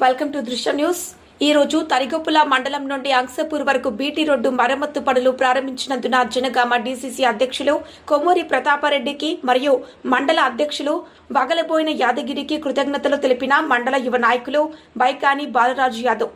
Welcome to దృశ్య news. ఈ రోజు తరిగొప్పుల మండలం నుండి అంశపూర్ వరకు బీటీ రోడ్డు మరమ్మత్తు పనులు ప్రారంభించినందున జనగామ డీసీసీ అధ్యక్షులు కొమ్మూరి ప్రతాపారెడ్డికి మరియు మండల అధ్యక్షులు వగలబోయిన యాదగిరికి కృతజ్ఞతలు తెలిపిన మండల యువ నాయకులు బైకాని బాలరాజు యాదవ్.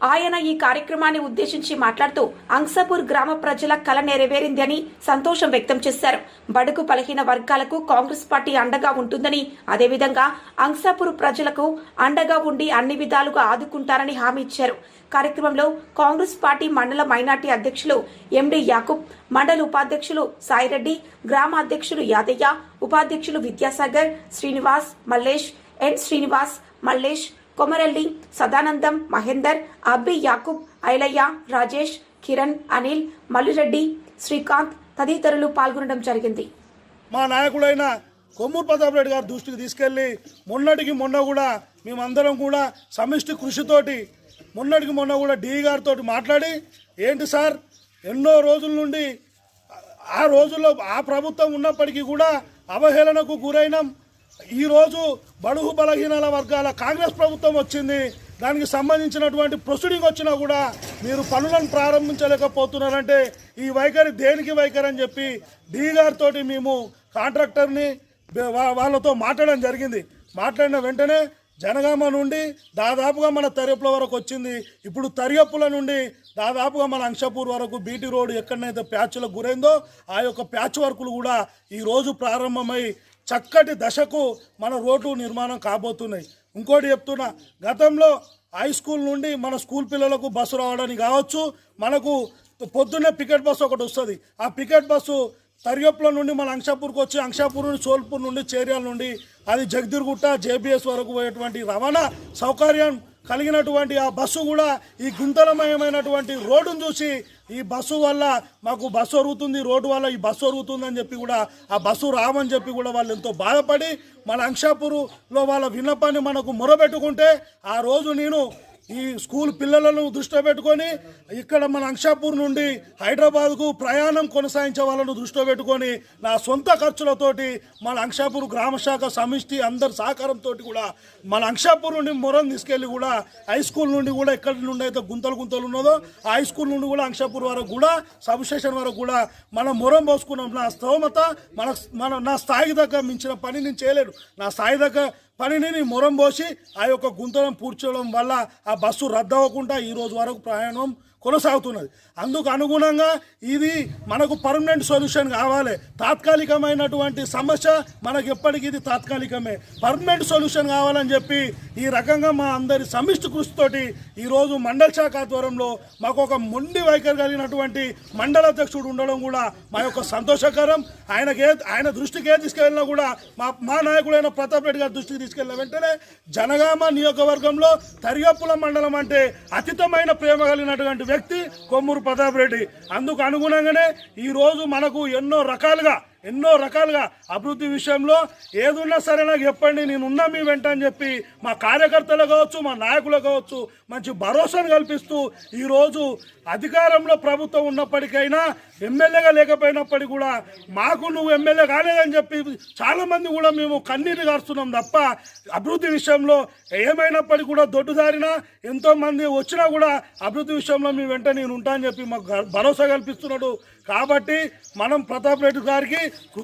ఆయన ఈ కార్యక్రమాన్ని ఉద్దేశించి మాట్లాడుతూ అంక్సాపూర్ గ్రామ ప్రజల కల నెరవేరింది అని సంతోషం వ్యక్తం చేశారు. బడుగు బలహీన వర్గాలకు కాంగ్రెస్ పార్టీ అండగా ఉంటుందని అదేవిధంగా అంక్సాపూర్ ప్రజలకు అండగా ఉండి అన్ని విధాలుగా ఆదుకుంటారని హామీ ఇచ్చారు. కార్యక్రమంలో కాంగ్రెస్ పార్టీ మండల మైనార్టీ అధ్యక్షులు ఎండి యాకూబ్ మండల ఉపాధ్యక్షులు సాయిరెడ్డి గ్రామ అధ్యక్షులు యాదయ్య ఉపాధ్యక్షులు విద్యాసాగర్ శ్రీనివాస్ మల్లేష్ ఎన్ శ్రీనివాస్ మల్లేష్ కొమరల్లి సదానందం మహేందర్ అబ్బి యాకూబ్ ఐలయ్య రాజేష్ కిరణ్ అనిల్ మల్లిరెడ్డి శ్రీకాంత్ తదితరులు పాల్గొనడం జరిగింది. మా నాయకుడైన కొమ్మూరు ప్రతాప్ రెడ్డి గారి దృష్టికి తీసుకెళ్ళి మొన్నటికి మొన్న కూడా మేమందరం కూడా సమిష్టి కృషితోటి మొన్నటికి మొన్న కూడా డి గారితో మాట్లాడి ఏంటి సార్ ఎన్నో రోజుల నుండి ఆ రోజుల్లో ఆ ప్రభుత్వం ఉన్నప్పటికీ కూడా అవహేళనకు గురైనాం ఈరోజు బడుగు బలహీనాల వర్గాల కాంగ్రెస్ ప్రభుత్వం వచ్చింది. దానికి సంబంధించినటువంటి ప్రొసీడింగ్ వచ్చినా కూడా మీరు పనులను ప్రారంభించలేకపోతున్నారంటే ఈ వైఖరి దేనికి వైఖరి అని చెప్పి డీగార్తోటి గారితో మేము కాంట్రాక్టర్ని వాళ్ళతో మాట్లాడడం జరిగింది. మాట్లాడిన వెంటనే జనగామ నుండి దాదాపుగా మన తరియప్పుల వరకు వచ్చింది. ఇప్పుడు తరియప్పుల నుండి దాదాపుగా మన అంశపూర్ వరకు బీటీ రోడ్ ఎక్కడనైతే ప్యాచ్లకు గురైందో ఆ యొక్క ప్యాచ్ వర్కులు కూడా ఈరోజు ప్రారంభమై చక్కటి దశకు మన రోడ్లు నిర్మాణం కాబోతున్నాయి. ఇంకోటి చెప్తున్నా గతంలో హై స్కూల్ నుండి మన స్కూల్ పిల్లలకు బస్సు రావడానికి కావచ్చు మనకు పొద్దున్నే పికెట్ బస్సు ఒకటి వస్తుంది. ఆ పికెట్ బస్సు తరియప్ల నుండి మన అంశాపూర్కి వచ్చి అంశాపూర్ నుండి సోల్పూర్ నుండి చేర్యాల నుండి అది జగదిర్గుట్ట జేబీఎస్ వరకు పోయేటువంటి రవాణా సౌకర్యం కలిగినటువంటి ఆ బస్సు కూడా ఈ గుంతలమయమైనటువంటి రోడ్డును చూసి ఈ బస్సు వల్ల మాకు బస్సు ఒరుగుతుంది రోడ్డు వల్ల ఈ బస్సు ఒరుగుతుంది అని చెప్పి కూడా ఆ బస్సు రావని చెప్పి కూడా వాళ్ళు ఎంతో బాధపడి మన అంక్షాపూరులో వాళ్ళ విన్నపాన్ని మనకు మొరబెట్టుకుంటే ఆ రోజు నేను ఈ స్కూల్ పిల్లలను దృష్టిలో పెట్టుకొని ఇక్కడ మన అంక్షాపూర్ నుండి హైదరాబాద్కు ప్రయాణం కొనసాగించే వాళ్ళను దృష్టిలో పెట్టుకొని నా సొంత ఖర్చులతోటి మన అంక్షాపూర్ గ్రామ శాఖ సమిష్టి అందరి సహకారంతో కూడా మన అంక్షాపూర్ నుండి మొరం తీసుకెళ్ళి కూడా హై స్కూల్ నుండి కూడా ఎక్కడి నుండి అయితే గుంతలు గుంతలు ఉన్నదో హై స్కూల్ నుండి కూడా అంక్షాపూర్ వరకు కూడా సబ్ స్టేషన్ వరకు కూడా మనం మొరం పోసుకున్నాం. నా స్తోమత మన మన నా స్థాయి దగ్గర మించిన పని నేను చేయలేను నా స్థాయి దగ్గర పనిని మొరం పోసి ఆ యొక్క గుంతలను పూడ్చడం వల్ల ఆ బస్సు రద్దు అవ్వకుండా ఈ రోజు వరకు ప్రయాణం కొనసాగుతున్నది. అందుకు అనుగుణంగా ఇది మనకు పర్మనెంట్ సొల్యూషన్ కావాలి. తాత్కాలికమైనటువంటి సమస్య మనకు ఎప్పటికీ ఇది తాత్కాలికమే. పర్మనెంట్ సొల్యూషన్ కావాలని చెప్పి ఈ రకంగా మా అందరి సమిష్టి కృషితోటి ఈరోజు మండల శాఖ ఆధ్వర్యంలో మాకు ఒక మొండి వైఖరి కలిగినటువంటి మండల అధ్యక్షుడు ఉండడం కూడా మా యొక్క సంతోషకరం. ఆయనకే ఆయన దృష్టికి ఏ తీసుకెళ్ళినా కూడా మా మా నాయకుడైన ప్రతాప్ రెడ్డి గారి దృష్టికి తీసుకెళ్ళిన వెంటనే జనగామ నియోజకవర్గంలో తరిగప్పుల మండలం అంటే అతీతమైన ప్రేమ కలిగినటువంటి వ్యక్తి కొమ్మూరు ప్రతాప్ రెడ్డి. అందుకు అనుగుణంగానే ఈరోజు మనకు ఎన్నో రకాలుగా ఎన్నో రకాలుగా అభివృద్ధి విషయంలో ఏదున్నా సరే నాకు చెప్పండి నేను ఉన్నా మీ వెంట అని చెప్పి మా కార్యకర్తలు కావచ్చు మా నాయకులు కావచ్చు మంచి భరోసాను కల్పిస్తూ ఈరోజు అధికారంలో ప్రభుత్వం ఉన్నప్పటికైనా ఎమ్మెల్యేగా లేకపోయినప్పటికీ కూడా మాకు నువ్వు ఎమ్మెల్యే కాలేదని చెప్పి చాలామంది కూడా మేము కన్నీరు కారుస్తున్నాం తప్ప అభివృద్ధి విషయంలో ఏమైనప్పటికీ కూడా దొడ్డుదారిన ఎంతోమంది వచ్చినా కూడా అభివృద్ధి విషయంలో మీ వెంట నేను ఉంటానని చెప్పి మాకు భరోసా కల్పిస్తున్నాడు. కాబట్టి మనం ప్రతాప్ రెడ్డి గారికి খুব